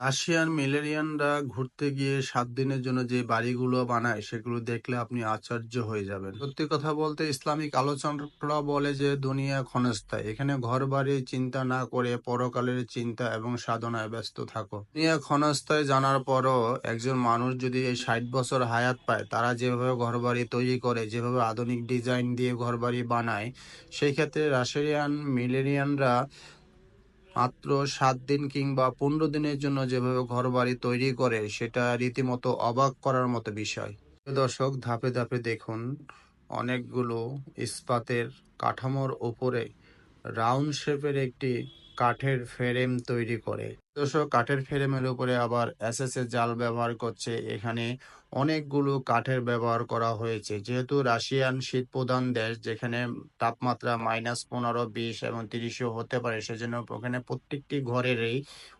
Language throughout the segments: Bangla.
রাশিয়ান মিলেনিয়ানরা ঘুরতে গিয়ে সাত দিনের জন্য যে বাড়িগুলো বানায়, সেগুলো দেখলে আপনি আশ্চর্য হয়ে যাবেন। সত্যি কথা বলতে ইসলামিক আলোচনা বলে যে দুনিয়া ক্ষণস্থায়। এখানে ঘর বাড়ির চিন্তা না করে পরকালের চিন্তা এবং সাধনায় ব্যস্ত থাকো। দুনিয়া ক্ষণস্থায় জানার পরও একজন মানুষ যদি এই ষাট বছর হায়াত পায়, তারা যেভাবে ঘর বাড়ি তৈরি করে, যেভাবে আধুনিক ডিজাইন দিয়ে ঘর বাড়ি বানায়, সেই ক্ষেত্রে রাশিয়ান মিলেনিয়ানরা মাত্র সাত দিন কিংবা পনেরো দিনের জন্য যেভাবে ঘরবাড়ি তৈরি করে, সেটা রীতিমতো অবাক করার মতো বিষয়। দর্শক, ধাপে ধাপে দেখুন, অনেকগুলো ইস্পাতের কাঠামোর ওপরে রাউন্ড শেপের একটি কাঠের ফ্রেম তৈরি করে। দর্শক, কাঠের ফ্রেমের উপরে আবার এসএস এর জাল ব্যবহার করছে। এখানে অনেকগুলো কাঠের ব্যবহার করা হয়েছে। যেহেতু রাশিয়ান শীত প্রধান দেশ, যেখানে তাপমাত্রা মাইনাস পনেরো, বিশ এবং তিরিশও হতে পারে, সেজন্য ওখানে প্রত্যেকটি ঘরেরই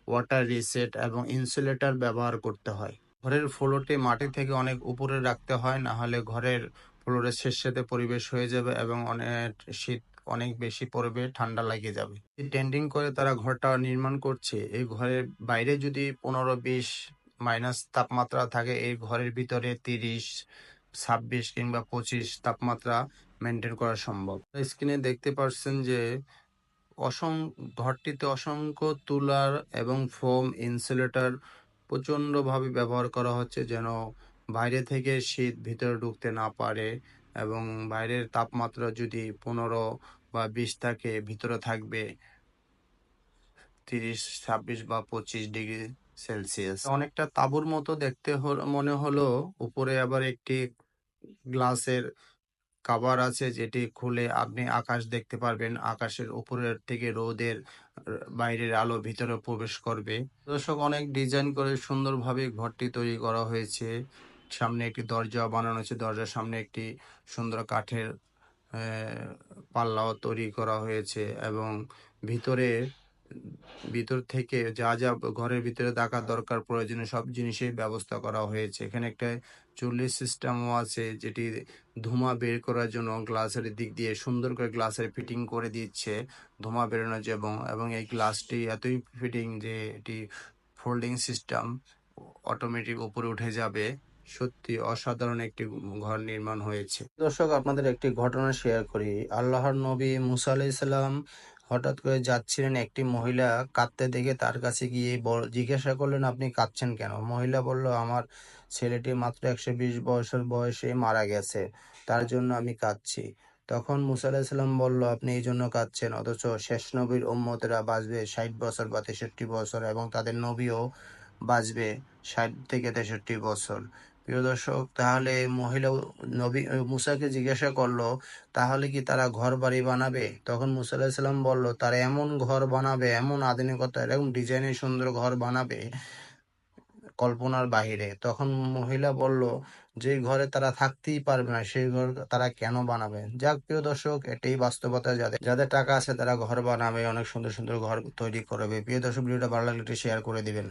ওয়াটার রিসেট এবং ইনসুলেটর ব্যবহার করতে হয়। ঘরের ফ্লোরটি মাটি থেকে অনেক উপরে রাখতে হয়, না হলে ঘরের ফ্লোরের শেষেতে পরিবেশ হয়ে যাবে এবং অনেক শীত অনেক বেশি পড়বে ঠান্ডা লাগিয়ে যাবে। টেন্ডিং করে তারা ঘরটা নির্মাণ করছে। এই ঘরের বাইরে যদি পনেরো বিশ মাইনাস তাপমাত্রা থাকে, এই ঘরের ভিতরে তিরিশ, ছাব্বিশ কিংবা পঁচিশ তাপমাত্রা মেনটেন করা সম্ভব। স্ক্রিনে দেখতে পাচ্ছেন যে অসং, ঘরটিতে অসংখ্য তুলার এবং ফোম ইনসুলেটর প্রচণ্ডভাবে ব্যবহার করা হচ্ছে যেন বাইরে থেকে শীত ভিতরে ঢুকতে না পারে এবং বাইরের তাপমাত্রা যদি পনেরো বা বিশ থাকে ভিতরে থাকবে তিরিশ, ছাব্বিশ বা পঁচিশ ডিগ্রি সেলসিয়াস। অনেকটা তাঁবুর মতো দেখতে মনে হলো উপরে আবার একটি গ্লাসের কাভার আছে যেটি খুলে আপনি আকাশ দেখতে পারবেন। আকাশের উপরের থেকে রোদের বাইরের আলো ভিতরে প্রবেশ করবে। দর্শক, অনেক ডিজাইন করে সুন্দরভাবে ঘরটি তৈরি করা হয়েছে। সামনে একটি দরজা বানানো হয়েছে। দরজার সামনে একটি সুন্দর কাঠের পাল্লাও তৈরি করা হয়েছে এবং ভিতরে, ভিতর থেকে যা যা ঘরের ভিতরে থাকার দরকার প্রয়োজনীয় সব জিনিসের ব্যবস্থা করা হয়েছে। এখানে একটা চুল্লির সিস্টেমও আছে যেটি ধোঁয়া বের করার জন্য গ্লাসের দিক দিয়ে সুন্দর করে গ্লাসের ফিটিং করে দিচ্ছে ধোঁয়া বেরোনোর জন্য এবং এই গ্লাসটি এতই ফিটিং যে এটি ফোল্ডিং সিস্টেম অটোমেটিক উপরে উঠে যাবে। সত্যি অসাধারণ একটি ঘর নির্মাণ হয়েছে। দর্শক, আপনাদের একটি ঘটনা শেয়ার করি। আল্লাহর নবী মুসা আলাইসাল্লাম হঠাৎ করে যাচ্ছিলেন একটি মহিলা কাঁদতে দেখে তার কাছে গিয়ে জিজ্ঞাসা করলেন, আপনি কাঁদছেন কেন? মহিলা বলল, আমার ছেলেটি মাত্র একশো বিশ বছর বয়সে মারা গেছে, তার জন্য আমি কাঁদছি। তখন মুসা আলাহিসাল্লাম বলল, আপনি এই জন্য কাঁদছেন, অথচ শেষ নবীর উম্মতেরা বাঁচবে ষাট বছর বা তেষট্টি বছর এবং তাদের নবীও বাঁচবে ষাট থেকে তেষট্টি বছর। প্রিয় দর্শক, তাহলে মহিলা নবী মুসাকে জিজ্ঞাসা করল, তাহলে কি তারা ঘর বাড়ি বানাবে? তখন মুসা আলাহিসাল্লাম বলল, তারা এমন ঘর বানাবে, এমন আধুনিকতা, এরকম ডিজাইনের সুন্দর ঘর বানাবে কল্পনার বাহিরে। তখন মহিলা বলল, যে ঘরে তারা থাকতেই পারবে না, সেই ঘর তারা কেন বানাবে? যাক প্রিয় দর্শক, এটাই বাস্তবতা যাদের যাদের টাকা আছে তারা ঘর বানাবে, অনেক সুন্দর সুন্দর ঘর তৈরি করবে। প্রিয় দর্শক, ভিডিওটা ভালো লাগলে শেয়ার করে দিবেন।